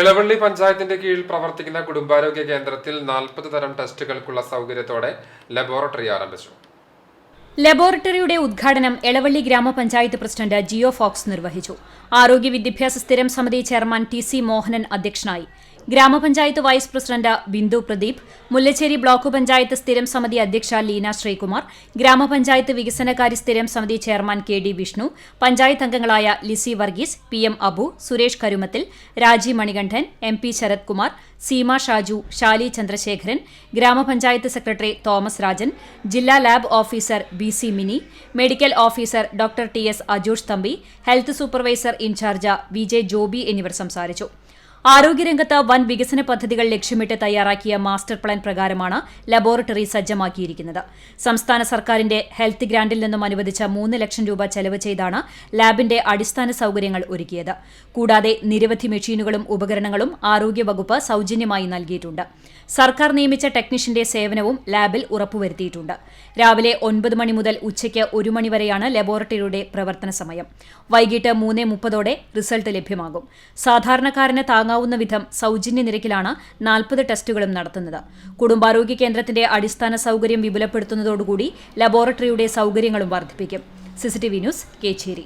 ഇളവള്ളി പഞ്ചായത്തിന്റെ കീഴിൽ പ്രവർത്തിക്കുന്ന കുടുംബാരോഗ്യ കേന്ദ്രത്തിൽ നാൽപ്പത് തരം ടെസ്റ്റുകൾക്കുള്ള സൗകര്യത്തോടെ ലബോറട്ടറി ആരംഭിച്ചു. ലബോറട്ടറിയുടെ ഉദ്ഘാടനം എളവള്ളി ഗ്രാമപഞ്ചായത്ത് പ്രസിഡന്റ് ജിയോ ഫോക്സ് നിർവഹിച്ചു. ആരോഗ്യ വിദ്യാഭ്യാസ സ്ഥിരം സമിതി ചെയർമാൻ ടി സി മോഹനൻ അധ്യക്ഷനായി. Gramapanchayat vice president Bindu Pradeep Mullassery block panchayat സ്ഥിരം സമിതി അധ്യക്ഷ ലീന ശ്രീകുമാർ ഗ്രാമപഞ്ചായത്ത് വികസനകാര്യ സ്ഥിരം സമിതി chairman K D Vishnu panchayat അംഗങ്ങളായ Lissy Varghese P M Abu Suresh Karumathil Raji Manikandan M P Sarath Kumar Seema Shaju Shali Chandrasekharan gramapanchayat secretary Thomas Rajan ജില്ലാ lab officer B C Mini medical officer doctor T S Ajosh Thampi health supervisor incharge V J Joby എന്നിവർ സംസാരിച്ചു. ആരോഗ്യരംഗത്ത് വൻ വികസന പദ്ധതികൾ ലക്ഷ്യമിട്ട് തയ്യാറാക്കിയ master plan പ്രകാരമാണ് ലബോറട്ടറി സജ്ജമാക്കിയിരിക്കുന്നത്. സംസ്ഥാന സർക്കാരിന്റെ ഹെൽത്ത് ഗ്രാന്റിൽ നിന്നും അനുവദിച്ച മൂന്ന് ലക്ഷം രൂപ ചെലവ് ചെയ്താണ് ലാബിന്റെ അടിസ്ഥാന സൗകര്യങ്ങൾ ഒരുക്കിയത്. കൂടാതെ നിരവധി മെഷീനുകളും ഉപകരണങ്ങളും ആരോഗ്യവകുപ്പ് സൌജന്യമായി നൽകിയിട്ടുണ്ട്. സർക്കാർ നിയമിച്ച ടെക്നീഷ്യന്റെ സേവനവും ലാബിൽ ഉറപ്പുവരുത്തിയിട്ടുണ്ട്. രാവിലെ ഒൻപത് മണി മുതൽ ഉച്ചയ്ക്ക് ഒരു മണിവരെയാണ് ലബോറട്ടറിയുടെ പ്രവർത്തന സമയം. വൈകിട്ട് മൂന്ന് മുപ്പതോടെ റിസൾട്ട് ലഭ്യമാകും. സാധാരണക്കാരന് താങ്ങാവുന്ന വിധം സൌജന്യ നിരക്കിലാണ് നാൽപ്പത് ടെസ്റ്റുകളും നടത്തുന്നത്. കുടുംബാരോഗ്യ കേന്ദ്രത്തിന്റെ അടിസ്ഥാന സൌകര്യം വിപുലപ്പെടുത്തുന്നതോടുകൂടി ലബോറട്ടറിയുടെ സൌകര്യങ്ങളും വർദ്ധിപ്പിക്കും. CCTV news Kechery.